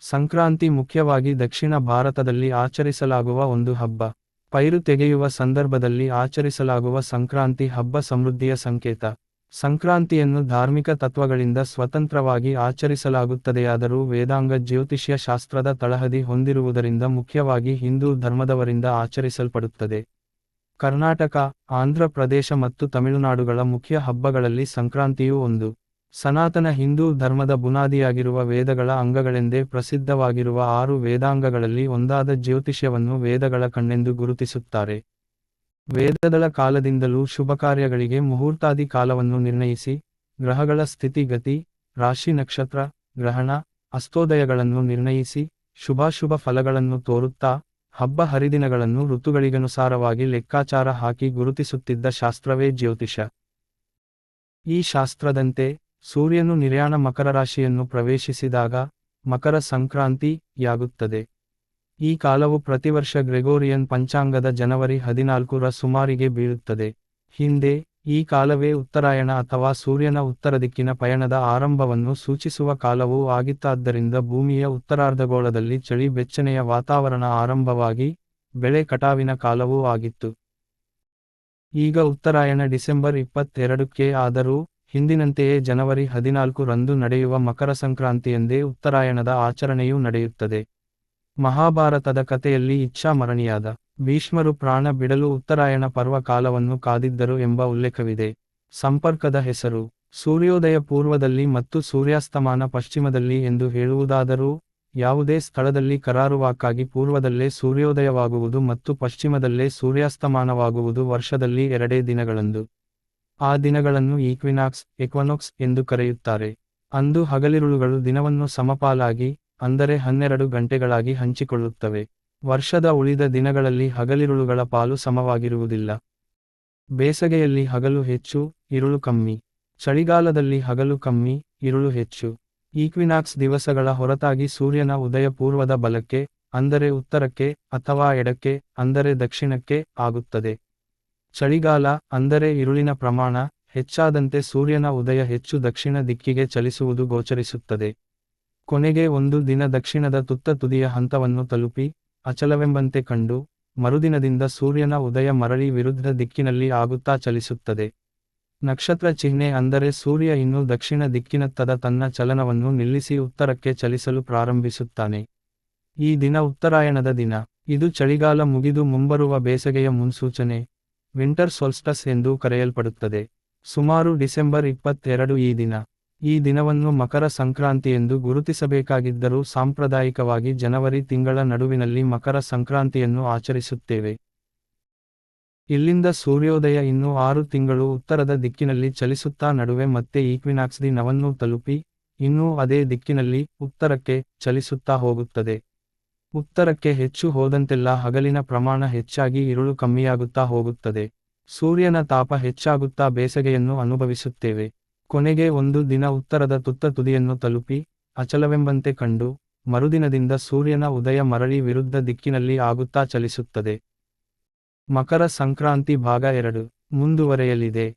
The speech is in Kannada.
ಸಂಕ್ರಾಂತಿ ಮುಖ್ಯವಾಗಿ ದಕ್ಷಿಣ ಭಾರತದಲ್ಲಿ ಆಚರಿಸಲಾಗುವ ಒಂದು ಹಬ್ಬ. ಪೈರು ತೆಗೆಯುವ ಸಂದರ್ಭದಲ್ಲಿ ಆಚರಿಸಲಾಗುವ ಸಂಕ್ರಾಂತಿ ಹಬ್ಬ ಸಮೃದ್ಧಿಯ ಸಂಕೇತ. ಸಂಕ್ರಾಂತಿಯನ್ನು ಧಾರ್ಮಿಕ ತತ್ವಗಳಿಂದ ಸ್ವತಂತ್ರವಾಗಿ ಆಚರಿಸಲಾಗುತ್ತದೆಯಾದರೂ ವೇದಾಂಗ ಜ್ಯೋತಿಷ್ಯ ಶಾಸ್ತ್ರದ ತಳಹದಿ ಹೊಂದಿರುವುದರಿಂದ ಮುಖ್ಯವಾಗಿ ಹಿಂದೂ ಧರ್ಮದವರಿಂದ ಆಚರಿಸಲ್ಪಡುತ್ತದೆ. ಕರ್ನಾಟಕ, ಆಂಧ್ರ ಪ್ರದೇಶ ಮತ್ತು ತಮಿಳುನಾಡುಗಳ ಮುಖ್ಯ ಹಬ್ಬಗಳಲ್ಲಿ ಸಂಕ್ರಾಂತಿಯೂ ಒಂದು. ಸನಾತನ ಹಿಂದೂ ಧರ್ಮದ ಬುನಾದಿಯಾಗಿರುವ ವೇದಗಳ ಅಂಗಗಳೆಂದೇ ಪ್ರಸಿದ್ಧವಾಗಿರುವ ಆರು ವೇದಾಂಗಗಳಲ್ಲಿ ಒಂದಾದ ಜ್ಯೋತಿಷ್ಯವನ್ನು ವೇದಗಳ ಕಣ್ಣೆಂದು ಗುರುತಿಸುತ್ತಾರೆ. ವೇದಗಳ ಕಾಲದಿಂದಲೂ ಶುಭಕಾರ್ಯಗಳಿಗೆ ಮುಹೂರ್ತಾದಿ ಕಾಲವನ್ನು ನಿರ್ಣಯಿಸಿ, ಗ್ರಹಗಳ ಸ್ಥಿತಿಗತಿ ರಾಶಿ ನಕ್ಷತ್ರ, ಗ್ರಹಣ, ಅಸ್ತೋದಯಗಳನ್ನು ನಿರ್ಣಯಿಸಿ, ಶುಭಾಶುಭ ಫಲಗಳನ್ನು ತೋರುತ್ತಾ, ಹಬ್ಬ ಹರಿದಿನಗಳನ್ನು ಋತುಗಳಿಗನುಸಾರವಾಗಿ ಲೆಕ್ಕಾಚಾರ ಹಾಕಿ ಗುರುತಿಸುತ್ತಿದ್ದ ಶಾಸ್ತ್ರವೇ ಜ್ಯೋತಿಷ ಈ ಶಾಸ್ತ್ರದಂತೆ ಸೂರ್ಯನು ನಿರ್ಯಾಣ ಮಕರ ರಾಶಿಯನ್ನು ಪ್ರವೇಶಿಸಿದಾಗ ಮಕರ ಸಂಕ್ರಾಂತಿಯಾಗುತ್ತದೆ ಈ ಕಾಲವು ಪ್ರತಿವರ್ಷ ಗ್ರೆಗೋರಿಯನ್ ಪಂಚಾಂಗದ ಜನವರಿ ಹದಿನಾಲ್ಕು ರ ಸುಮಾರಿಗೆ ಬೀಳುತ್ತದೆ. ಹಿಂದೆ ಈ ಕಾಲವೇ ಉತ್ತರಾಯಣ ಅಥವಾ ಸೂರ್ಯನ ಉತ್ತರ ದಿಕ್ಕಿನ ಪಯಣದ ಆರಂಭವನ್ನು ಸೂಚಿಸುವ ಕಾಲವೂ ಆಗಿತ್ತಾದ್ದರಿಂದ ಭೂಮಿಯ ಉತ್ತರಾರ್ಧಗೋಳದಲ್ಲಿ ಚಳಿ ಬೆಚ್ಚನೆಯ ವಾತಾವರಣ ಆರಂಭವಾಗಿ ಬೆಳೆ ಕಟಾವಿನ ಕಾಲವೂ ಆಗಿತ್ತು. ಈಗ ಉತ್ತರಾಯಣ ಡಿಸೆಂಬರ್ ಇಪ್ಪತ್ತೆರಡಕ್ಕೆ ಆದರೂ ಹಿಂದಿನಂತೆಯೇ ಜನವರಿ ಹದಿನಾಲ್ಕು ರಂದು ನಡೆಯುವ ಮಕರ ಸಂಕ್ರಾಂತಿಯಂದೇ ಉತ್ತರಾಯಣದ ಆಚರಣೆಯೂ ನಡೆಯುತ್ತದೆ. ಮಹಾಭಾರತದ ಕಥೆಯಲ್ಲಿ ಇಚ್ಛಾಮರಣಿಯಾದ ಭೀಷ್ಮರು ಪ್ರಾಣ ಬಿಡಲು ಉತ್ತರಾಯಣ ಪರ್ವ ಕಾಲವನ್ನು ಕಾದಿದ್ದರು ಎಂಬ ಉಲ್ಲೇಖವಿದೆ. ಸಂಪರ್ಕದ ಹೆಸರು, ಸೂರ್ಯೋದಯ ಪೂರ್ವದಲ್ಲಿ ಮತ್ತು ಸೂರ್ಯಾಸ್ತಮಾನ ಪಶ್ಚಿಮದಲ್ಲಿ ಎಂದು ಹೇಳುವುದಾದರೂ, ಯಾವುದೇ ಸ್ಥಳದಲ್ಲಿ ಕರಾರುವಾಕ್ಕಾಗಿ ಪೂರ್ವದಲ್ಲೇ ಸೂರ್ಯೋದಯವಾಗುವುದು ಮತ್ತು ಪಶ್ಚಿಮದಲ್ಲೇ ಸೂರ್ಯಾಸ್ತಮಾನವಾಗುವುದು ವರ್ಷದಲ್ಲಿ ಎರಡೇ ದಿನಗಳಂದು. ಆ ದಿನಗಳನ್ನು ಈಕ್ವಿನಾಕ್ಸ್, ಎಕ್ವನೊಕ್ಸ್ ಎಂದು ಕರೆಯುತ್ತಾರೆ. ಅಂದು ಹಗಲಿರುಳುಗಳು ದಿನವನ್ನು ಸಮಪಾಲಾಗಿ, ಅಂದರೆ ಹನ್ನೆರಡು ಗಂಟೆಗಳಾಗಿ ಹಂಚಿಕೊಳ್ಳುತ್ತವೆ. ವರ್ಷದ ಉಳಿದ ದಿನಗಳಲ್ಲಿ ಹಗಲಿರುಳುಗಳ ಪಾಲು ಸಮವಾಗಿರುವುದಿಲ್ಲ. ಬೇಸಗೆಯಲ್ಲಿ ಹಗಲು ಹೆಚ್ಚು, ಇರುಳು ಕಮ್ಮಿ. ಚಳಿಗಾಲದಲ್ಲಿ ಹಗಲು ಕಮ್ಮಿ, ಇರುಳು ಹೆಚ್ಚು. ಈಕ್ವಿನಾಕ್ಸ್ ದಿವಸಗಳ ಹೊರತಾಗಿ ಸೂರ್ಯನ ಉದಯ ಪೂರ್ವದ ಬಲಕ್ಕೆ, ಅಂದರೆ ಉತ್ತರಕ್ಕೆ ಅಥವಾ ಎಡಕ್ಕೆ, ಅಂದರೆ ದಕ್ಷಿಣಕ್ಕೆ ಆಗುತ್ತದೆ. ಚಳಿಗಾಲ, ಅಂದರೆ ಇರುಳಿನ ಪ್ರಮಾಣ, ಹೆಚ್ಚಾದಂತೆ ಸೂರ್ಯನ ಉದಯ ಹೆಚ್ಚು ದಕ್ಷಿಣ ದಿಕ್ಕಿಗೆ ಚಲಿಸುವುದು ಗೋಚರಿಸುತ್ತದೆ. ಕೊನೆಗೆ ಒಂದು ದಿನ ದಕ್ಷಿಣದ ತುತ್ತ ತುದಿಯ ಹಂತವನ್ನು ತಲುಪಿ, ಅಚಲವೆಂಬಂತೆ ಕಂಡು, ಮರುದಿನದಿಂದ ಸೂರ್ಯನ ಉದಯ ಮರಳಿ ವಿರುದ್ಧ ದಿಕ್ಕಿನಲ್ಲಿ ಆಗುತ್ತಾ ಚಲಿಸುತ್ತದೆ. ನಕ್ಷತ್ರ ಚಿಹ್ನೆ ಅಂದರೆ ಸೂರ್ಯ ಇನ್ನೂ ದಕ್ಷಿಣ ದಿಕ್ಕಿನತ್ತದ ತನ್ನ ಚಲನವನ್ನು ನಿಲ್ಲಿಸಿ ಉತ್ತರಕ್ಕೆ ಚಲಿಸಲು ಪ್ರಾರಂಭಿಸುತ್ತಾನೆ. ಈ ದಿನ ಉತ್ತರಾಯಣದ ದಿನ. ಇದು ಚಳಿಗಾಲ ಮುಗಿದು ಮುಂಬರುವ ಬೇಸಗೆಯ ಮುನ್ಸೂಚನೆ. ವಿಂಟರ್ ಸೋಲ್ಸ್ಟಸ್ ಎಂದು ಕರೆಯಲ್ಪಡುತ್ತದೆ. ಸುಮಾರು ಡಿಸೆಂಬರ್ ಇಪ್ಪತ್ತೆರಡು ಈ ದಿನ. ಈ ದಿನವನ್ನು ಮಕರ ಸಂಕ್ರಾಂತಿ ಎಂದು ಗುರುತಿಸಬೇಕಾಗಿದ್ದರೂ ಸಾಂಪ್ರದಾಯಿಕವಾಗಿ ಜನವರಿ ತಿಂಗಳ ನಡುವಿನಲ್ಲಿ ಮಕರ ಸಂಕ್ರಾಂತಿಯನ್ನು ಆಚರಿಸುತ್ತೇವೆ. ಇಲ್ಲಿಂದ ಸೂರ್ಯೋದಯ ಇನ್ನೂ ಆರು ತಿಂಗಳು ಉತ್ತರದ ದಿಕ್ಕಿನಲ್ಲಿ ಚಲಿಸುತ್ತಾ ನಡುವೆ ಮತ್ತೆ ಈಕ್ವಿನಾಕ್ಸ್ ದಿನವನ್ನು ತಲುಪಿ, ಇನ್ನೂ ಅದೇ ದಿಕ್ಕಿನಲ್ಲಿ ಉತ್ತರಕ್ಕೆ ಚಲಿಸುತ್ತಾ ಹೋಗುತ್ತದೆ. ಉತ್ತರಕ್ಕೆ ಹೆಚ್ಚು ಹೋದಂತೆಲ್ಲ ಹಗಲಿನ ಪ್ರಮಾಣ ಹೆಚ್ಚಾಗಿ ಇರುಳು ಕಮ್ಮಿಯಾಗುತ್ತಾ ಹೋಗುತ್ತದೆ. ಸೂರ್ಯನ ತಾಪ ಹೆಚ್ಚಾಗುತ್ತಾ ಬೇಸಗೆಯನ್ನು ಅನುಭವಿಸುತ್ತೇವೆ. ಕೊನೆಗೆ ಒಂದು ದಿನ ಉತ್ತರದ ತುತ್ತ ತುದಿಯನ್ನು ತಲುಪಿ, ಅಚಲವೆಂಬಂತೆ ಕಂಡು, ಮರುದಿನದಿಂದ ಸೂರ್ಯನ ಉದಯ ಮರಳಿ ವಿರುದ್ಧ ದಿಕ್ಕಿನಲ್ಲಿ ಆಗುತ್ತಾ ಚಲಿಸುತ್ತದೆ. ಮಕರ ಸಂಕ್ರಾಂತಿ ಭಾಗ ಎರಡು, ಮುಂದುವರೆಯಲಿದೆ.